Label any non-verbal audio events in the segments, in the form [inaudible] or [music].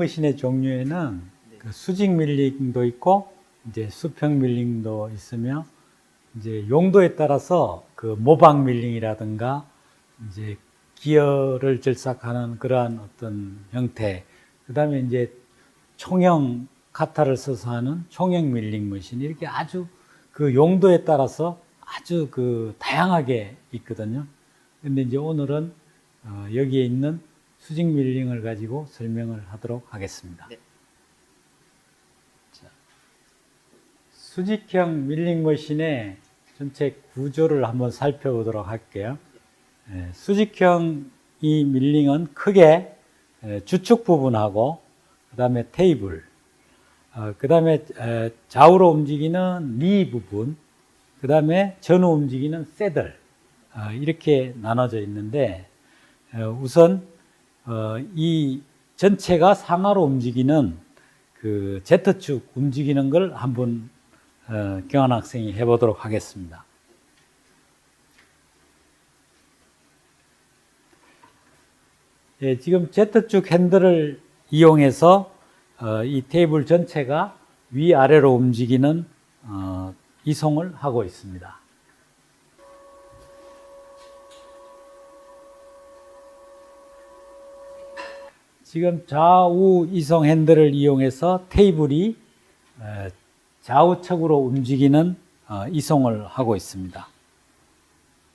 밀링 머신의 종류에는 그 수직 밀링도 있고 이제 수평 밀링도 있으며 이제 용도에 따라서 그 모방 밀링이라든가 이제 기어를 절삭하는 그러한 어떤 형태 그다음에 이제 총형 카타를 써서 하는 총형 밀링 머신 이렇게 아주 그 용도에 따라서 아주 그 다양하게 있거든요. 근데 이제 오늘은 어, 여기에 있는 수직 밀링을 가지고 설명을 하도록 하겠습니다. 네. 자, 수직형 밀링 머신의 전체 구조를 한번 살펴보도록 할게요. 예, 수직형 이 밀링은 크게 에, 주축 부분하고 그 다음에 테이블, 어, 그다음에 에, 좌우로 움직이는 니 부분, 그 다음에 전후 움직이는 새들 어, 이렇게 나눠져 있는데 어, 우선 어, 이 전체가 상하로 움직이는 그 Z축 움직이는 걸 한번 어, 경환 학생이 해보도록 하겠습니다. 예, 지금 Z축 핸들을 이용해서 어, 이 테이블 전체가 위아래로 움직이는 어, 이송을 하고 있습니다. 지금 좌우 이송 핸들을 이용해서 테이블이 에, 좌우측으로 움직이는 어, 이송을 하고 있습니다.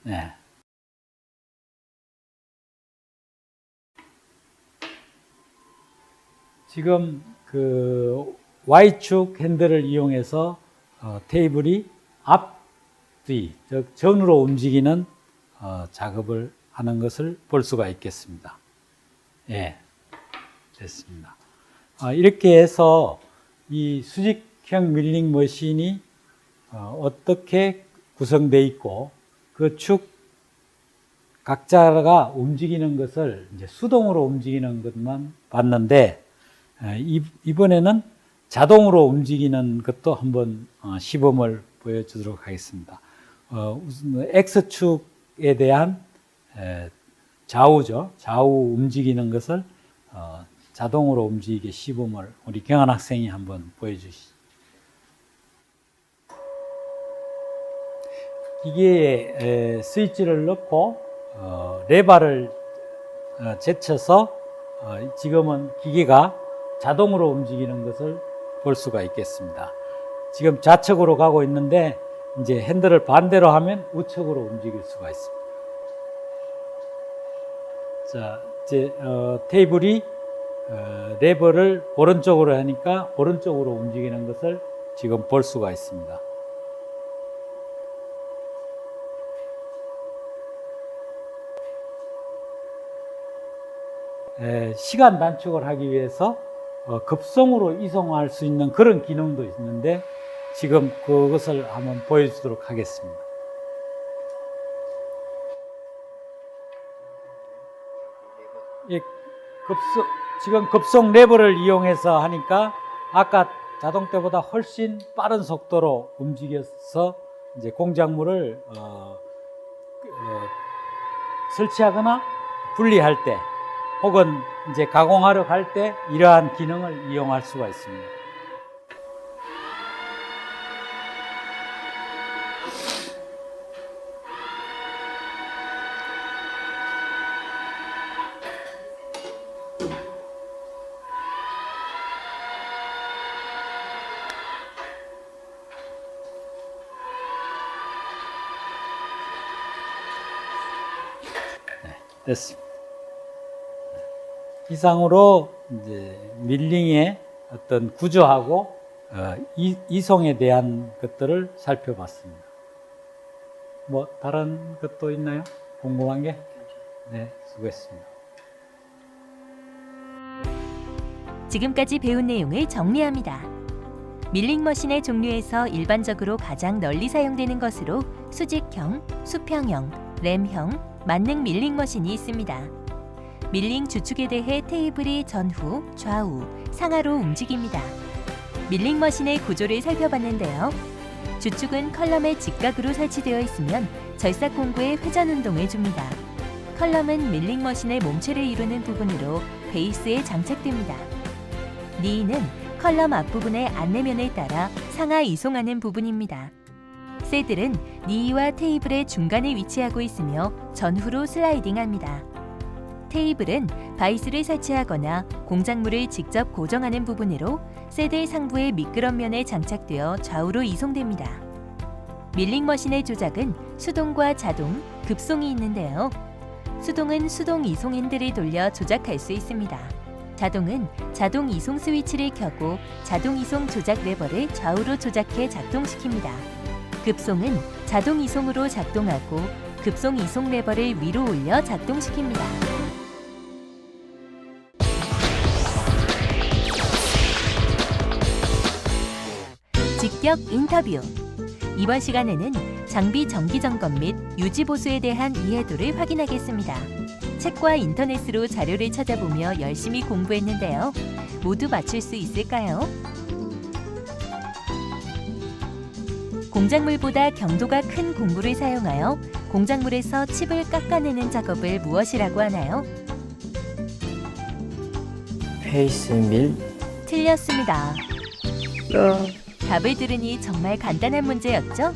네. 지금 그 Y축 핸들을 이용해서 어, 테이블이 앞, 뒤, 즉 전으로 움직이는 어, 작업을 하는 것을 볼 수가 있겠습니다. 예, 됐습니다. 아, 이렇게 해서 이 수직형 밀링 머신이 어, 어떻게 구성되어 있고 그 축 각자가 움직이는 것을 이제 수동으로 움직이는 것만 봤는데 에, 이- 이번에는 자동으로 움직이는 것도 한번 어, 시범을 보여주도록 하겠습니다. 어, 우선 X축에 대한 에, 좌우죠. 좌우 움직이는 것을 어, 자동으로 움직이게 시범을 우리 경환 학생이 한번 보여주시죠. 기계에 에, 스위치를 넣고 어, 레바를 어, 제쳐서 어, 지금은 기계가 자동으로 움직이는 것을 볼 수가 있겠습니다. 지금 좌측으로 가고 있는데 이제 핸들을 반대로 하면 우측으로 움직일 수가 있습니다. 자, 이제 어, 테이블이 어, 레버를 오른쪽으로 하니까 오른쪽으로 움직이는 것을 지금 볼 수가 있습니다. 에, 시간 단축을 하기 위해서 어, 급성으로 이송할 수 있는 그런 기능도 있는데 지금 그것을 한번 보여주도록 하겠습니다. 예, 급속, 지금 급속 레버를 이용해서 하니까 아까 자동차보다 훨씬 빠른 속도로 움직여서 이제 공작물을 어, 어, 설치하거나 분리할 때 혹은 이제 가공하러 갈 때 이러한 기능을 이용할 수가 있습니다. 됐습니다. 이상으로 이제 밀링의 어떤 구조하고 어, 이, 이송에 대한 것들을 살펴봤습니다. 뭐 다른 것도 있나요? 궁금한 게? 네, 수고했습니다. 지금까지 배운 내용을 정리합니다. 밀링 머신의 종류에서 일반적으로 가장 널리 사용되는 것으로 수직형, 수평형, 램형, 만능 밀링 머신이 있습니다. 밀링 주축에 대해 테이블이 전후, 좌우, 상하로 움직입니다. 밀링 머신의 구조를 살펴봤는데요. 주축은 컬럼의 직각으로 설치되어 있으면 절삭 공구의 회전 운동을 줍니다. 컬럼은 밀링 머신의 몸체를 이루는 부분으로 베이스에 장착됩니다. 니는 컬럼 앞부분의 안내면을 따라 상하 이송하는 부분입니다. 새들은 니와 테이블의 중간에 위치하고 있으며 전후로 슬라이딩합니다. 테이블은 바이스를 설치하거나 공작물을 직접 고정하는 부분으로 새들 상부의 미끄럼 면에 장착되어 좌우로 이송됩니다. 밀링 머신의 조작은 수동과 자동, 급송이 있는데요. 수동은 수동 이송 핸들을 돌려 조작할 수 있습니다. 자동은 자동 이송 스위치를 켜고 자동 이송 조작 레버를 좌우로 조작해 작동시킵니다. 급송은 자동 이송으로 작동하고 급송 이송 레버를 위로 올려 작동시킵니다. 직격 인터뷰. 이번 시간에는 장비 정기 점검 및 유지 보수에 대한 이해도를 확인하겠습니다. 책과 인터넷으로 자료를 찾아보며 열심히 공부했는데요. 모두 맞출 수 있을까요? 공작물보다 경도가 큰 공구를 사용하여 공작물에서 칩을 깎아내는 작업을 무엇이라고 하나요? 페이스 밀 틀렸습니다. 답을 들으니 정말 간단한 문제였죠?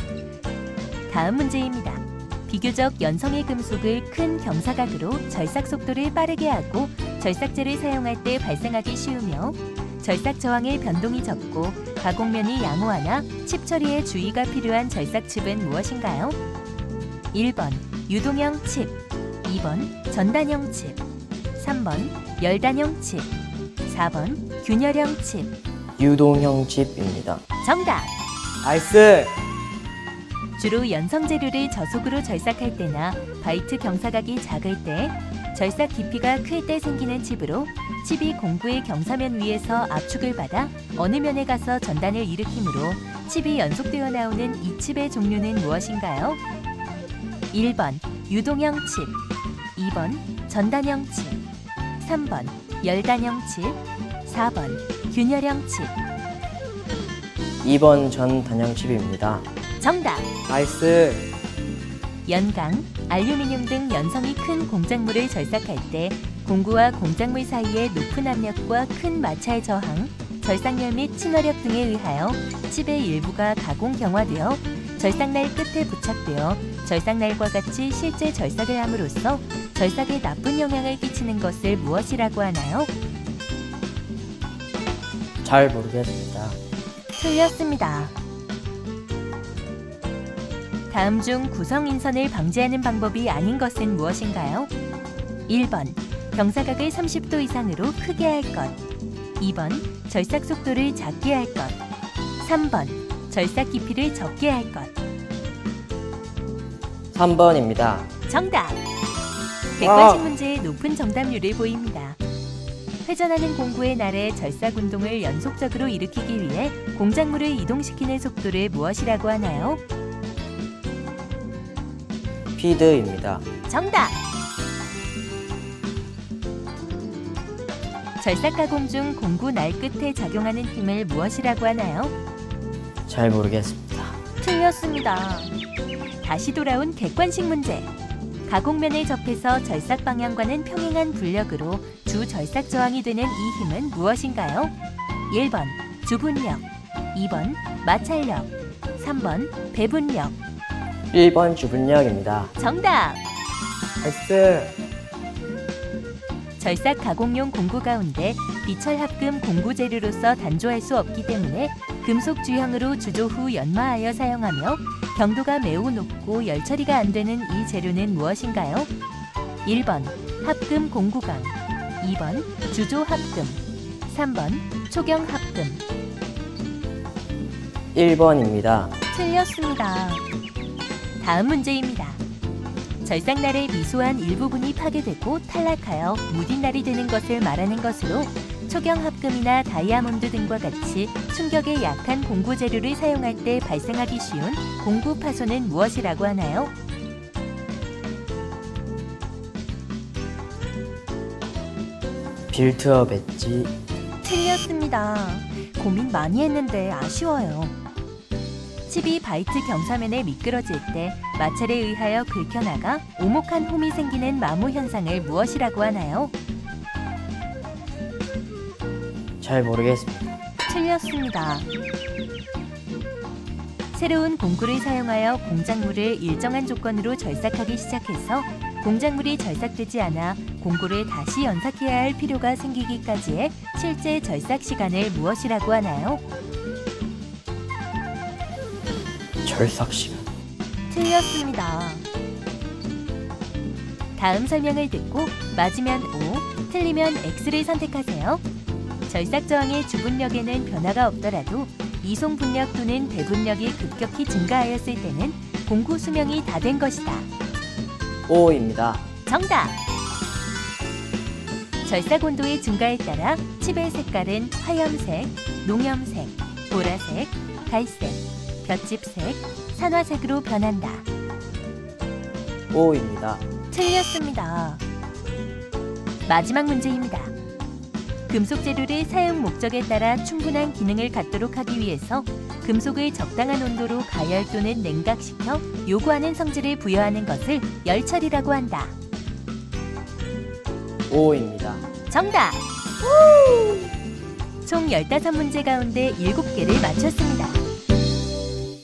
다음 문제입니다. 비교적 연성의 금속을 큰 경사각으로 절삭 속도를 빠르게 하고 절삭제를 사용할 때 발생하기 쉬우며 절삭 저항의 변동이 적고 가공면이 양호하나 칩 처리에 주의가 필요한 절삭칩은 무엇인가요? 1번 유동형 칩 2번 전단형 칩 3번 열단형 칩 4번 균열형 칩 유동형 칩입니다. 정답! 나이스! 주로 연성 재료를 저속으로 절삭할 때나 바이트 경사각이 작을 때, 절삭 깊이가 클 때 생기는 칩으로 칩이 공구의 경사면 위에서 압축을 받아 어느 면에 가서 전단을 일으키므로 칩이 연속되어 나오는 이 칩의 종류는 무엇인가요? 1번 유동형 칩, 2번 전단형 칩, 3번 열단형 칩, 4번 균열형 칩. 2번 전 단형 칩입니다. 정답! 나이스! 연강, 알루미늄 등 연성이 큰 공작물을 절삭할 때 공구와 공작물 사이의 높은 압력과 큰 마찰 저항, 절삭열 및 친화력 등에 의하여 칩의 일부가 가공 경화되어 절삭날 끝에 부착되어 절삭날과 같이 실제 절삭을 함으로써 절삭에 나쁜 영향을 끼치는 것을 무엇이라고 하나요? 잘 모르겠습니다. 틀렸습니다. 다음 중 구성 인선을 방지하는 방법이 아닌 것은 무엇인가요? 1번 경사각을 30도 이상으로 크게 할 것. 2번 절삭 속도를 작게 할 것. 3번 절삭 깊이를 적게 할 것. 3번입니다. 정답! 객관식 문제의 높은 정답률을 보입니다. 회전하는 공구의 날에 절삭 운동을 연속적으로 일으키기 위해 공작물을 이동시키는 속도를 무엇이라고 하나요? 피드입니다. 정답! 절삭 가공 중 공구 날 끝에 작용하는 힘을 무엇이라고 하나요? 잘 모르겠습니다. 틀렸습니다. 다시 돌아온 객관식 문제. 가공면에 접해서 절삭 방향과는 평행한 분력으로 주 절삭 저항이 되는 이 힘은 무엇인가요? 1번 주분력, 2번 마찰력, 3번 배분력. 1번 주분력입니다. 정답! 나이스! 절삭 가공용 공구 가운데 비철 합금 공구 재료로서 단조할 수 없기 때문에 금속 주형으로 주조 후 연마하여 사용하며 경도가 매우 높고 열 처리가 안 되는 이 재료는 무엇인가요? 1번 합금 공구강 2번 주조 합금 3번 초경 합금 1번입니다. 틀렸습니다. 다음 문제입니다. 절삭날의 미소한 일부분이 파괴되고 탈락하여 무딘 날이 되는 것을 말하는 것으로 초경 합금이나 다이아몬드 등과 같이 충격에 약한 공구 재료를 사용할 때 발생하기 쉬운 공구 파손은 무엇이라고 하나요? 빌트업 엣지 틀렸습니다. 고민 많이 했는데 아쉬워요. 칩이 바이트 경사면에 미끄러질 때 마찰에 의하여 긁혀나가 오목한 홈이 생기는 마모 현상을 무엇이라고 하나요? 잘 모르겠습니다. 틀렸습니다. 새로운 공구를 사용하여 공작물을 일정한 조건으로 절삭하기 시작해서 공작물이 절삭되지 않아 공구를 다시 연삭해야 할 필요가 생기기까지의 실제 절삭 시간을 무엇이라고 하나요? 절삭 시간. 틀렸습니다. 다음 설명을 듣고 맞으면 O, 틀리면 X를 선택하세요. 절삭 저항의 주분력에는 변화가 없더라도 이송 분력 또는 대분력이 급격히 증가하였을 때는 공구 수명이 다 된 것이다. O입니다. 정답! 절삭 온도의 증가에 따라 칩의 색깔은 화염색, 농염색, 보라색, 갈색, 볏짚색, 산화색으로 변한다. O입니다. 틀렸습니다. 마지막 문제입니다. 금속 재료를 사용 목적에 따라 충분한 기능을 갖도록 하기 위해서 금속을 적당한 온도로 가열 또는 냉각시켜 요구하는 성질을 부여하는 것을 열처리라고 한다. O입니다. 정답! 총 15문제 가운데 7개를 맞췄습니다.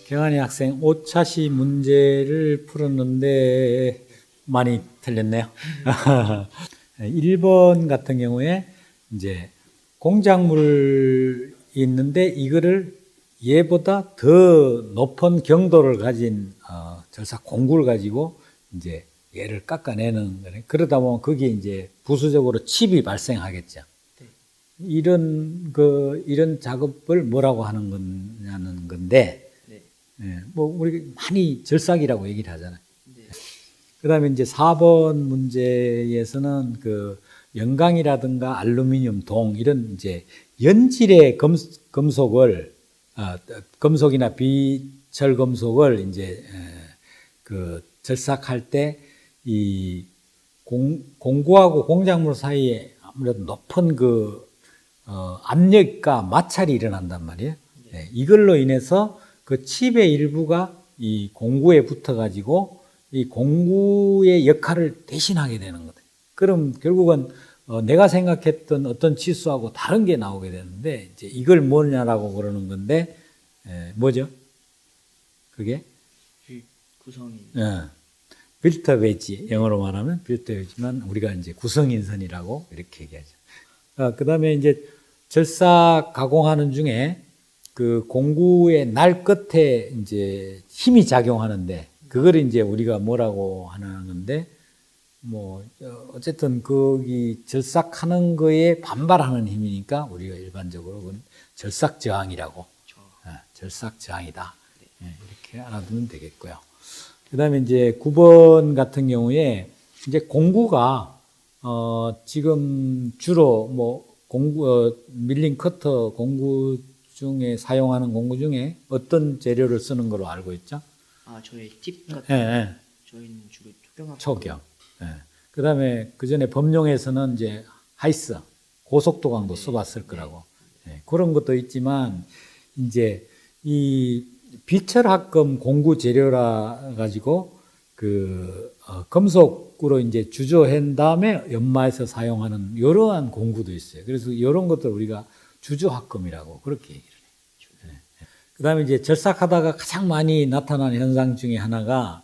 경환이 학생 5차시 문제를 풀었는데 많이 틀렸네요. [laughs] 1번 같은 경우에 이제 공작물이 있는데 이거를 얘보다 더 높은 경도를 가진 어, 절삭 공구를 가지고 이제 얘를 깎아내는 거네. 그러다 보면 거기에 이제 부수적으로 칩이 발생하겠죠. 이런 그 이런 작업을 뭐라고 하는 거냐는 건데 예, 뭐 우리 많이 절삭이라고 얘기를 하잖아요. 그다음에 이제 4번 문제에서는 그 영광이라든가 알루미늄, 동 이런 이제 연질의 금, 금속을 아, 금속이나 비철 금속을 이제 에, 그 절삭할 때 이 공구하고 공작물 사이에 아무래도 높은 그 어, 압력과 마찰이 일어난단 말이에요. 네, 이걸로 인해서 그 칩의 일부가 이 공구에 붙어가지고 이 공구의 역할을 대신하게 되는 거다. 그럼 결국은 어, 내가 생각했던 어떤 치수하고 다른 게 나오게 되는데 이제 이걸 뭐냐라고 그러는 건데 에, 뭐죠? 그게 구성이. 어, 빌터 웨지 영어로 말하면 빌터 웨지만 우리가 이제 구성 인선이라고 이렇게 얘기하죠. 어, 그다음에 이제 절삭 가공하는 중에 그 공구의 날 끝에 이제 힘이 작용하는데 그걸 이제 우리가 뭐라고 하는 건데 뭐 어, 어쨌든 거기 절삭하는 거에 반발하는 힘이니까 우리가 일반적으로 그건 절삭 저항이라고. 어, 절삭 저항이다. 예, 이렇게 알아두면 되겠고요. 그다음에 이제 9번 같은 경우에 이제 공구가 어 지금 주로 뭐 공구 어, 밀링 커터 공구 중에 사용하는 공구 중에 어떤 재료를 쓰는 걸로 알고 있죠? 아 저희 팁 같은 예, 예. 저희는 주로 초경합 초경. 예. 그다음에 그 전에 법령에서는 이제 하이스 고속도 강도 써봤을 거라고 예. 그런 것도 있지만 이제 이 비철합금 공구 재료라 가지고 그 어, 금속으로 이제 주조한 다음에 연마해서 사용하는 이러한 공구도 있어요. 그래서 이런 것들 우리가 주조합금이라고 그렇게 얘기를 해요. 예. 그다음에 이제 절삭하다가 가장 많이 나타나는 현상 중에 하나가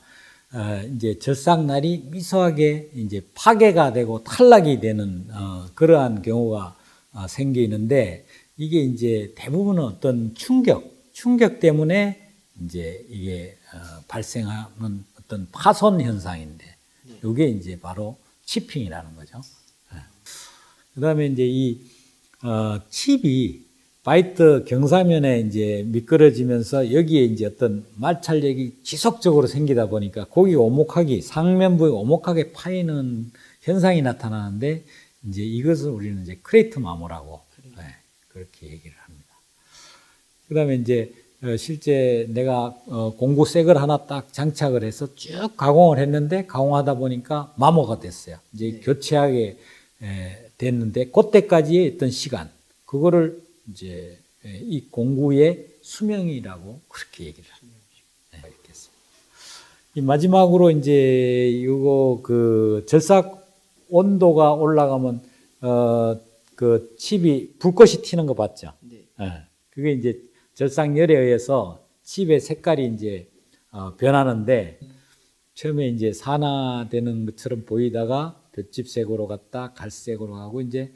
어, 이제 절삭날이 미소하게 이제 파괴가 되고 탈락이 되는 어, 그러한 경우가 어, 생기는데 이게 이제 대부분은 어떤 충격, 충격 때문에 이제 이게 어, 발생하는 어떤 파손 현상인데 이게 이제 바로 치핑이라는 거죠. 그 다음에 이제 이 어, 칩이 바이트 경사면에 이제 미끄러지면서 여기에 이제 어떤 마찰력이 지속적으로 생기다 보니까 고기 오목하기 상면부에 오목하게 파이는 현상이 나타나는데 이제 이것을 우리는 이제 크레이트 마모라고 네, 그렇게 얘기를 합니다. 그다음에 이제 어, 실제 내가 어, 공구 색을 하나 딱 장착을 해서 쭉 가공을 했는데 가공하다 보니까 마모가 됐어요. 이제 교체하게 에, 됐는데 그때까지의 어떤 시간 그거를 이제 에, 이 공구의 수명이라고 그렇게 얘기를 합니다. 네. 이 마지막으로 이제 이거 그 절삭 온도가 올라가면 어그 칩이 불꽃이 튀는 거 봤죠? 네. 예. 그게 이제 절삭열에 의해서 칩의 색깔이 이제 어, 변하는데 처음에 이제 산화되는 것처럼 보이다가 볏짚색으로 갔다 갈색으로 가고 이제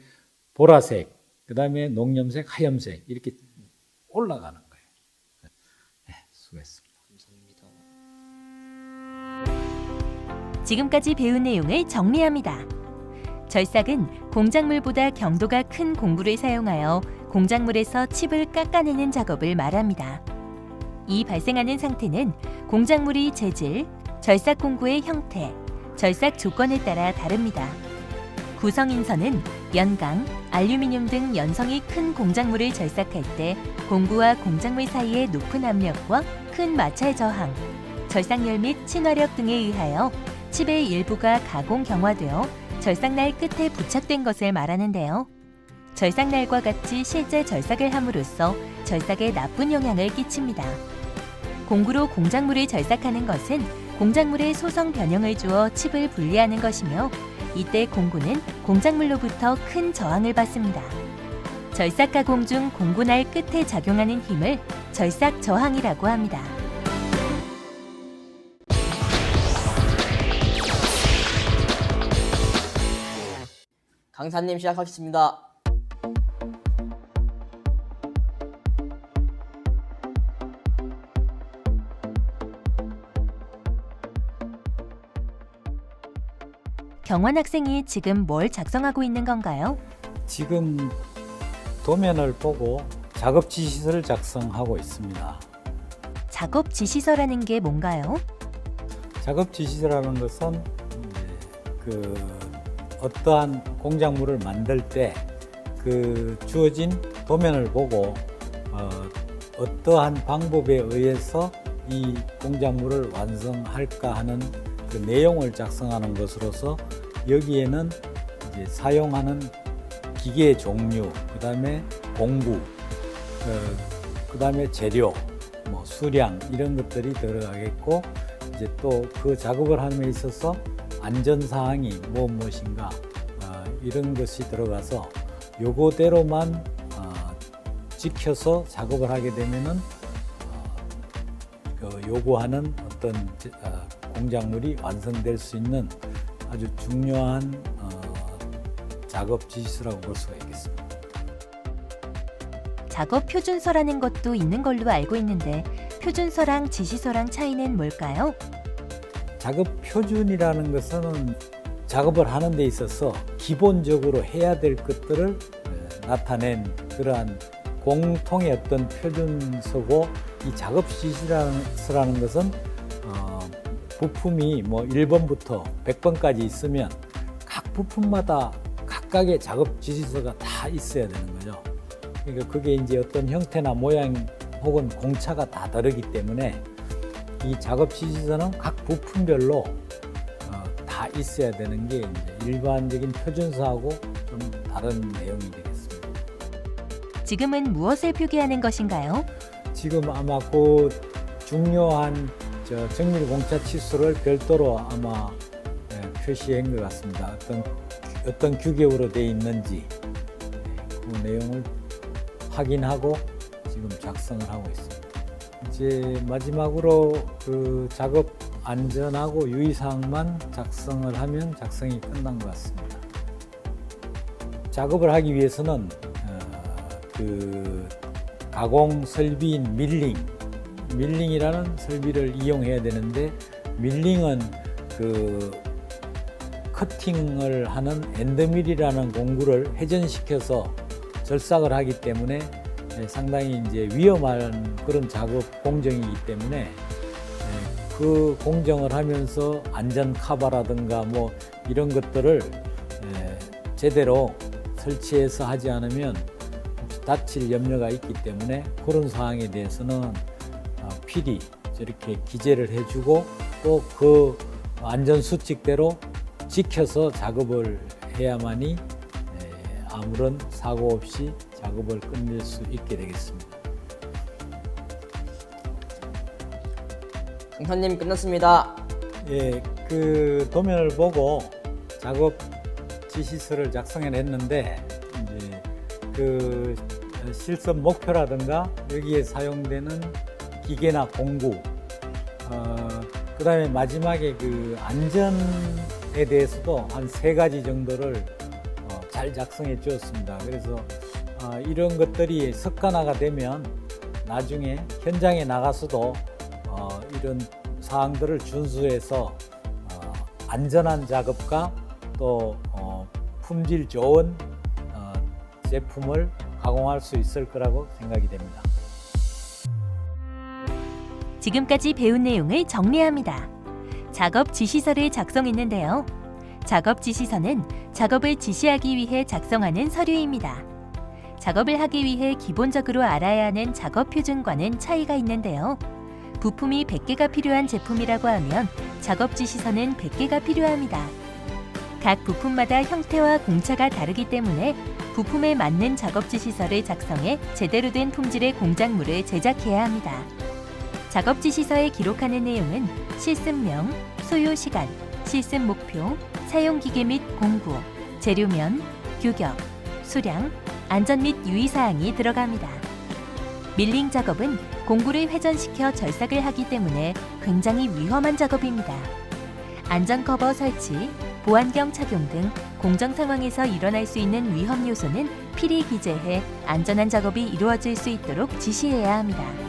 보라색, 그 다음에 농염색, 하염색 이렇게 올라가는 거예요. 네, 수고했습니다. 감사합니다. 지금까지 배운 내용을 정리합니다. 절삭은 공작물보다 경도가 큰 공구를 사용하여 공작물에서 칩을 깎아내는 작업을 말합니다. 이 발생하는 상태는 공작물이 재질, 절삭 공구의 형태, 절삭 조건에 따라 다릅니다. 구성인선은 연강, 알루미늄 등 연성이 큰 공작물을 절삭할 때 공구와 공작물 사이의 높은 압력과 큰 마찰 저항, 절삭열 및 친화력 등에 의하여 칩의 일부가 가공 경화되어 절삭날 끝에 부착된 것을 말하는데요. 절삭날과 같이 실제 절삭을 함으로써 절삭에 나쁜 영향을 끼칩니다. 공구로 공작물을 절삭하는 것은 공작물의 소성 변형을 주어 칩을 분리하는 것이며 이때 공구는 공작물로부터 큰 저항을 받습니다. 절삭 가공 중 공구날 끝에 작용하는 힘을 절삭 저항이라고 합니다. 강사님 시작하겠습니다. 경원 학생이 지금 뭘 작성하고 있는 건가요? 지금 도면을 보고 작업 지시서를 작성하고 있습니다. 작업 지시서라는 게 뭔가요? 작업 지시서라는 것은 그 어떠한 공작물을 만들 때 그 주어진 도면을 보고 어, 어떠한 방법에 의해서 이 공작물을 완성할까 하는 그 내용을 작성하는 것으로서 여기에는 이제 사용하는 기계의 종류, 그 다음에 공구, 그 다음에 재료, 뭐 수량 이런 것들이 들어가겠고 이제 또 그 작업을 함에 있어서 안전 사항이 뭐 무엇인가 어, 이런 것이 들어가서 요거대로만 어, 지켜서 작업을 하게 되면은 어, 그 요구하는 어떤 제- 어, 공작물이 완성될 수 있는 아주 중요한 어, 작업 지시서라고 볼 수가 있겠습니다. 작업 표준서라는 것도 있는 걸로 알고 있는데 표준서랑 지시서랑 차이는 뭘까요? 작업 표준이라는 것은 작업을 하는 데 있어서 기본적으로 해야 될 것들을 에, 나타낸 그러한 공통의 어떤 표준서고 이 작업 지시서라는 것은 어, 부품이 뭐 1번부터 100번까지 있으면 각 부품마다 각각의 작업 지시서가 다 있어야 되는 거죠. 그러니까 그게 이제 어떤 형태나 모양 혹은 공차가 다 다르기 때문에 이 작업 지시서는 각 부품별로 어, 다 있어야 되는 게 일반적인 표준서하고 좀 다른 내용이 되겠습니다. 지금은 무엇을 표기하는 것인가요? 지금 아마 그 중요한 저 정밀 공차 치수를 별도로 아마 예, 표시한 것 같습니다. 어떤 어떤 규격으로 돼 있는지 예, 그 내용을 확인하고 지금 작성을 하고 있습니다. 이제 마지막으로 그 작업 안전하고 유의사항만 작성을 하면 작성이 끝난 것 같습니다. 작업을 하기 위해서는 어, 그 가공 설비인 밀링, 밀링이라는 설비를 이용해야 되는데 밀링은 그 커팅을 하는 엔드밀이라는 공구를 회전시켜서 절삭을 하기 때문에 예, 상당히 이제 위험한 그런 작업 공정이기 때문에 예, 그 공정을 하면서 안전 카바라든가 뭐 이런 것들을 예, 제대로 설치해서 하지 않으면 다칠 염려가 있기 때문에 그런 사항에 대해서는 어, 필히 저렇게 기재를 해주고 또 그 안전 수칙대로 지켜서 작업을 해야만이 에, 아무런 사고 없이 작업을 끝낼 수 있게 되겠습니다. 강사님 끝났습니다. 예, 그 도면을 보고 작업 지시서를 작성해 냈는데 이제 그 실습 목표라든가 여기에 사용되는 기계나 공구, 어, 그 다음에 마지막에 그 안전에 대해서도 한 세 가지 정도를 어, 잘 작성해 주었습니다. 그래서 어, 이런 것들이 습관화가 되면 나중에 현장에 나가서도 어, 이런 사항들을 준수해서 어, 안전한 작업과 또 어, 품질 좋은 어, 제품을 가공할 수 있을 거라고 생각이 됩니다. 지금까지 배운 내용을 정리합니다. 작업 지시서를 작성했는데요. 작업 지시서는 작업을 지시하기 위해 작성하는 서류입니다. 작업을 하기 위해 기본적으로 알아야 하는 작업 표준과는 차이가 있는데요. 부품이 100개가 필요한 제품이라고 하면 작업 지시서는 100개가 필요합니다. 각 부품마다 형태와 공차가 다르기 때문에 부품에 맞는 작업 지시서를 작성해 제대로 된 품질의 공작물을 제작해야 합니다. 작업 지시서에 기록하는 내용은 실습명, 소요 시간, 실습 목표, 사용 기계 및 공구, 재료면, 규격, 수량, 안전 및 유의 사항이 들어갑니다. 밀링 작업은 공구를 회전시켜 절삭을 하기 때문에 굉장히 위험한 작업입니다. 안전 커버 설치, 보안경 착용 등 공정 상황에서 일어날 수 있는 위험 요소는 필히 기재해 안전한 작업이 이루어질 수 있도록 지시해야 합니다.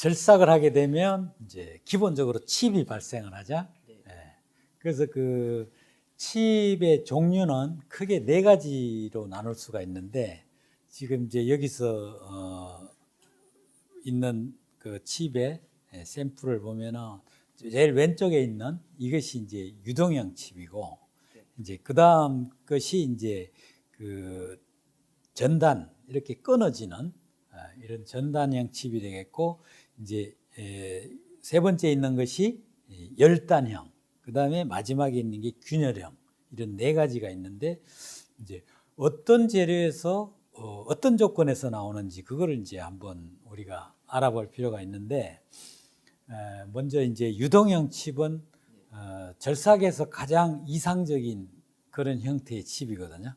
절삭을 하게 되면 이제 기본적으로 칩이 발생을 하죠. 네. 예. 그래서 그 칩의 종류는 크게 네 가지로 나눌 수가 있는데 지금 이제 여기서 어 있는 그 칩의 예, 샘플을 보면은 제일 왼쪽에 있는 이것이 이제 유동형 칩이고 네. 이제 그 다음 것이 이제 그 전단 이렇게 끊어지는 아, 이런 전단형 칩이 되겠고 이제 에, 세 번째 있는 것이 이 열단형 그 다음에 마지막에 있는 게 균열형 이런 네 가지가 있는데 이제 어떤 재료에서 어, 어떤 조건에서 나오는지 그거를 이제 한번 우리가 알아볼 필요가 있는데 에, 먼저 이제 유동형 칩은 어, 절삭에서 가장 이상적인 그런 형태의 칩이거든요.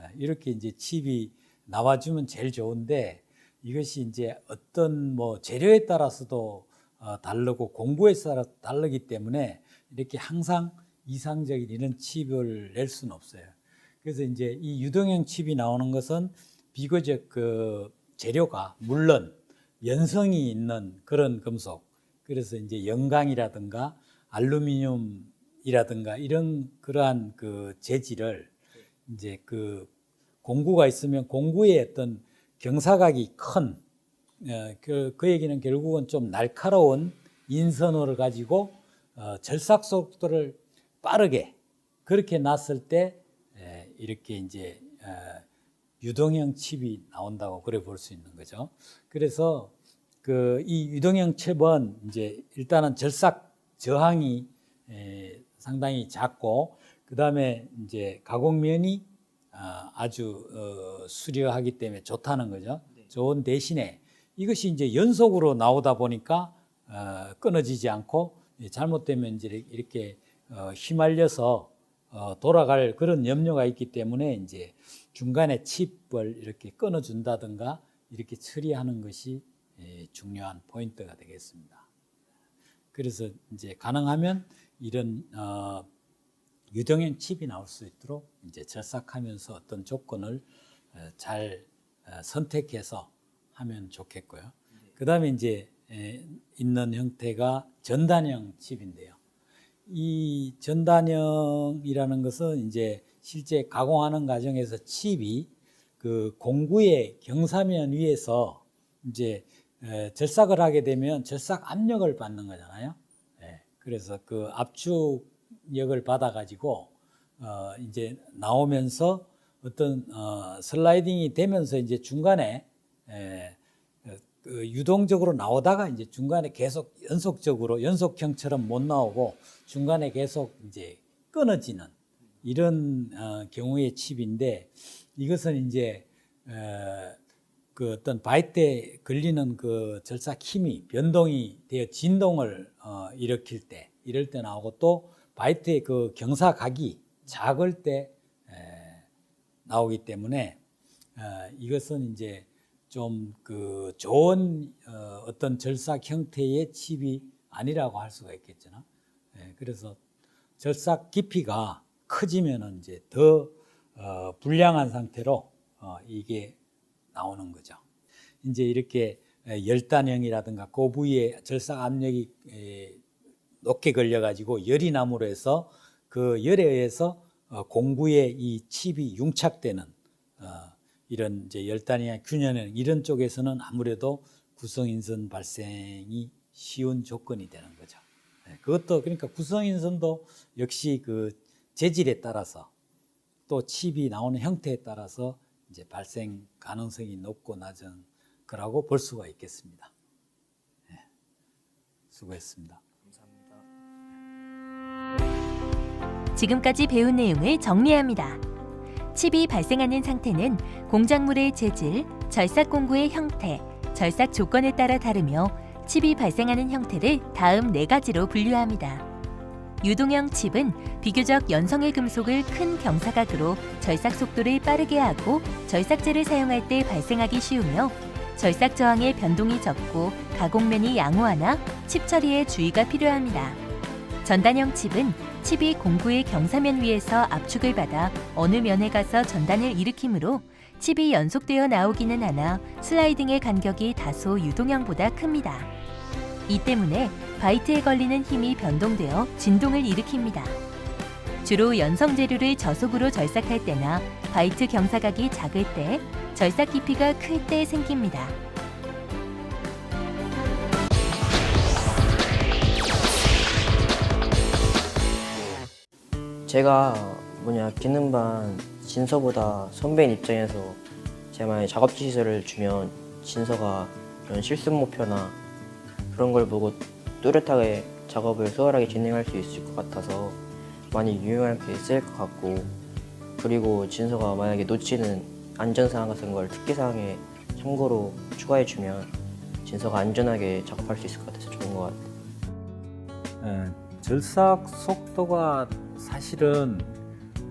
에, 이렇게 이제 칩이 나와주면 제일 좋은데 이것이 이제 어떤 뭐 재료에 따라서도 어, 다르고 공부에 따라 다르기 때문에 이렇게 항상 이상적인 이런 칩을 낼 수는 없어요. 그래서 이제 이 유동형 칩이 나오는 것은 비교적 그 재료가 물론 연성이 있는 그런 금속 그래서 이제 영광이라든가 알루미늄이라든가 이런 그러한 그 재질을 이제 그 공구가 있으면 공구의 어떤 경사각이 큰 어, 그, 그 얘기는 결국은 좀 날카로운 인선호를 가지고 어, 절삭 속도를 빠르게 그렇게 놨을 때 에, 이렇게 이제 어, 유동형 칩이 나온다고 그래 볼 수 있는 거죠. 그래서 그 이 유동형 칩은 이제 일단은 절삭 저항이 에, 상당히 작고 그 다음에 이제 가공면이 아, 아주 어, 수려하기 때문에 좋다는 거죠. 좋은 대신에 이것이 이제 연속으로 나오다 보니까 어, 끊어지지 않고 예, 잘못되면 이제 이렇게 어, 휘말려서 어, 돌아갈 그런 염려가 있기 때문에 이제 중간에 칩을 이렇게 끊어준다든가 이렇게 처리하는 것이 예, 중요한 포인트가 되겠습니다. 그래서 이제 가능하면 이런 어, 유동형 칩이 나올 수 있도록 이제 절삭하면서 어떤 조건을 어, 잘 어, 선택해서 하면 좋겠고요. 그 다음에 이제 에, 있는 형태가 전단형 칩인데요. 이 전단형이라는 것은 이제 실제 가공하는 과정에서 칩이 그 공구의 경사면 위에서 이제 에, 절삭을 하게 되면 절삭 압력을 받는 거잖아요. 예, 그래서 그 압축 력을 받아가지고 어, 이제 나오면서 어떤 어, 슬라이딩이 되면서 이제 중간에 에, 그 유동적으로 나오다가 이제 중간에 계속 연속적으로 연속형처럼 못 나오고 중간에 계속 이제 끊어지는 이런 어, 경우의 칩인데 이것은 이제 어, 그 어떤 바이트에 걸리는 그 절삭 힘이 변동이 되어 진동을 어, 일으킬 때 이럴 때 나오고 또 바이트의 그 경사각이 작을 때 에, 나오기 때문에 어, 이것은 이제 좀 그 좋은 어, 어떤 절삭 형태의 칩이 아니라고 할 수가 있겠죠. 예, 그래서 절삭 깊이가 커지면은 이제 더 어, 불량한 상태로 어, 이게 나오는 거죠. 이제 이렇게 에, 열단형이라든가 그 부위에 절삭 압력이 에, 높게 걸려가지고 열이 남으로 해서 그 열에 의해서 어, 공구에 이 칩이 융착되는 어, 이런 이제 열단이나 균열형 이런 쪽에서는 아무래도 구성인선 발생이 쉬운 조건이 되는 거죠. 네, 그것도 그러니까 구성인선도 역시 그 재질에 따라서 또 칩이 나오는 형태에 따라서 이제 발생 가능성이 높고 낮은 거라고 볼 수가 있겠습니다. 네, 수고했습니다. 지금까지 배운 내용을 정리합니다. 칩이 발생하는 상태는 공작물의 재질, 절삭 공구의 형태, 절삭 조건에 따라 다르며 칩이 발생하는 형태를 다음 네 가지로 분류합니다. 유동형 칩은 비교적 연성의 금속을 큰 경사각으로 절삭 속도를 빠르게 하고 절삭제를 사용할 때 발생하기 쉬우며 절삭 저항의 변동이 적고 가공면이 양호하나 칩 처리에 주의가 필요합니다. 전단형 칩은 칩이 공구의 경사면 위에서 압축을 받아 어느 면에 가서 전단을 일으키므로 칩이 연속되어 나오기는 하나 슬라이딩의 간격이 다소 유동형보다 큽니다. 이 때문에 바이트에 걸리는 힘이 변동되어 진동을 일으킵니다. 주로 연성 재료를 저속으로 절삭할 때나 바이트 경사각이 작을 때, 절삭 깊이가 클 때 생깁니다. 제가 뭐냐 기능반 진서보다 선배인 입장에서 제가 만약에 작업 지시서를 주면 진서가 이런 실습 목표나 그런 걸 보고 뚜렷하게 작업을 수월하게 진행할 수 있을 것 같아서 많이 유용하게 쓰일 것 같고 그리고 진서가 만약에 놓치는 안전사항 같은 걸 특기사항에 참고로 추가해주면 진서가 안전하게 작업할 수 있을 것 같아서 좋은 것 같아요. 에, 절삭 속도가 사실은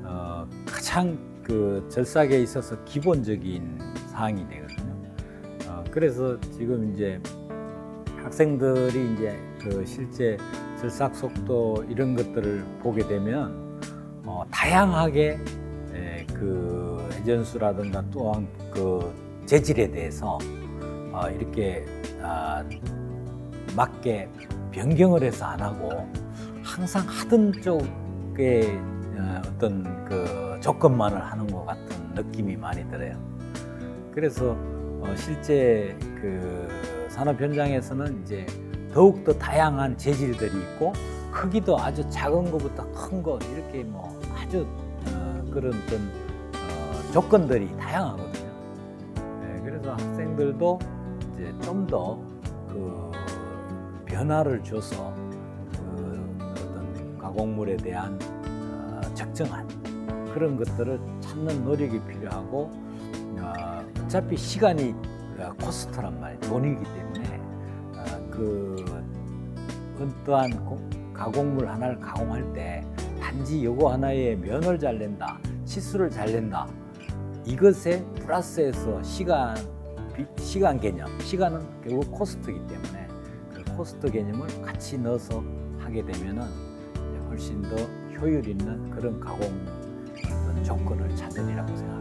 어, 가장 그 절삭에 있어서 기본적인 사항이 되거든요. 어, 그래서 지금 이제 학생들이 이제 그 실제 절삭 속도 이런 것들을 보게 되면 어, 다양하게 에, 그 회전수라든가 또한 그 재질에 대해서 어, 이렇게 아, 맞게 변경을 해서 안 하고 항상 하던 쪽에 어, 어떤 그 조건만을 하는 것 같은 느낌이 많이 들어요. 그래서 어, 실제 그 산업 현장에서는 이제 더욱 더 다양한 재질들이 있고 크기도 아주 작은 것부터 큰거 이렇게 뭐 아주 어, 그런 어떤 어, 조건들이 다양하거든요. 네, 그래서 학생들도 이제 좀 더 그 변화를 줘서 가공물에 대한 어, 적정한 그런 것들을 찾는 노력이 필요하고 어, 어차피 시간이 어, 코스트란 말이에요. 돈이기 때문에 어, 그 어떠한 고- 가공물 하나를 가공할 때 단지 요거 하나의 면을 잘 낸다, 치수를 잘 낸다 이것에 플러스해서 시간 비- 시간 개념, 시간은 결국 코스트이기 때문에 그 코스트 개념을 같이 넣어서 하게 되면은 훨씬 더 효율 있는 그런 가공 어떤 조건을 찾으리라고 생각합니다.